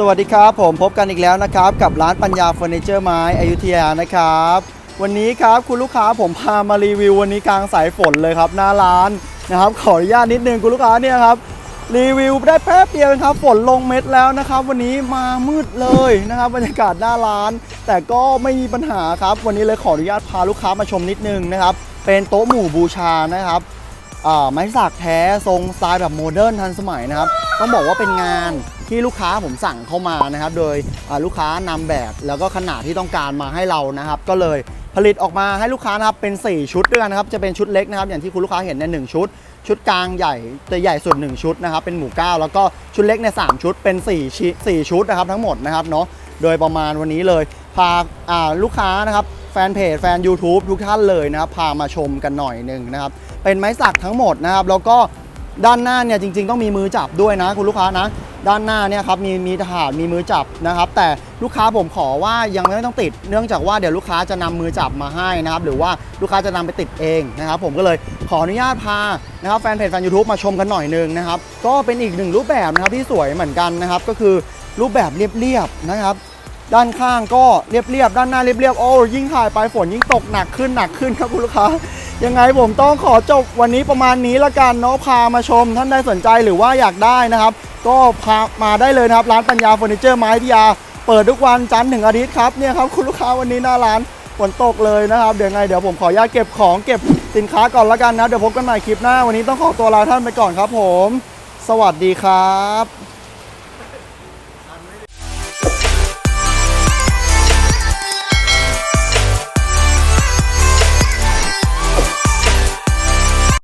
สวัสดีครับผมพบกันอีกแล้วนะครับกับร้านปัญญาเฟอร์นิเจอร์ไม้อยุธยานะครับ วันนี้ครับคุณลูกค้าผมพามารีวิววันนี้กลางสายฝนเลยครับหน้าร้านนะครับขออนุญาตนิดนึงคุณลูกค้าเนี่ยครับรีวิวได้แป๊บเดียวเองครับฝนลงเม็ดแล้วนะครับ วันนี้มามืดเลยนะครับบรรยากาศหน้าร้าน แต่ก็ไม่มีปัญหาครับ วันนี้เลยขออนุญาตพาลูกค้ามาชมนิดนึงนะครับเป็นโต๊ะหมู่บูชานะครับ ไม้สักแท้ทรงสไตล์แบบโมเดิร์นทันสมัยนะครับ ต้องบอกว่าเป็นงานที่ลูกค้าผมสั่งเข้ามานะครับ โดยลูกค้านำแบบแล้วก็ขนาดที่ต้องการมาให้เรานะครับ ก็เลยผลิตออกมาให้ลูกค้านะครับเป็น 4 ชุดด้วยกันนะครับ จะเป็นชุดเล็กนะครับ อย่างที่คุณลูกค้าเห็นในหนึ่งชุด ชุดกลางใหญ่จะใหญ่สุด1ชุดนะครับ เป็นหมู่เก้าแล้วก็ชุดเล็กในยสามชุดเป็น4ชิสี่ชุดนะครับทั้งหมดนะครับเนาะโดยประมาณวันนี้เลยพาลูกค้านะครับ แฟนเพจแฟน YouTube ทุกท่านเลยนะครับพามาชมกันหน่อยหนึ่งนะครับ เป็นไม้สักทั้งหมดนะครับ แล้วก็ด้านหน้าเนี่ยจริง ๆ ต้องมีมือจับด้วยนะคุณลูกค้านะ ด้านหน้าเนี่ยครับมีมีถาดมีมือจับนะครับ แต่ลูกค้าผมขอว่ายังไม่ต้องติด เนื่องจากว่าเดี๋ยวลูกค้าจะนำมือจับมาให้นะครับ หรือว่าลูกค้าจะนำไปติดเองนะครับ ผมก็เลยขออนุญาตพานะครับแฟนเพจแฟนยูทูบมาชมกันหน่อยหนึงนะครับ ก็เป็นอีกหนึ่งรูปแบบนะครับที่สวยเหมือนกันนะครับ ก็คือรูปแบบเรียบๆนะครับ ด้านข้างก็เรียบๆ ด้านหน้าเรียบๆ โอ้ยิ่งถ่ายไปฝนยิ่งตกหนักขึ้นหนักขึ้นครับคุณลูกค้า ยังไงผมต้องขอจบวันนี้ประมาณนี้ละกันเนาะพามาชมท่านใดสนใจหรือว่าอยากได้นะครับ ก็พามาได้เลยนะครับ ร้านปัญญาเฟอร์นิเจอร์ไม้พิยา เปิดทุกวันจันทร์ถึงอาทิตย์ครับเนี่ยครับคุณลูกค้าวันนี้หน้าร้านฝนตกเลยนะครับ เดี๋ยวไงเดี๋ยวผมขออนุญาตเก็บของเก็บสินค้าก่อนละกันนะ เดี๋ยวพบกันใหม่คลิปหน้าวันนี้ต้องขอตัวลาท่านไปก่อนครับผม สวัสดีครับ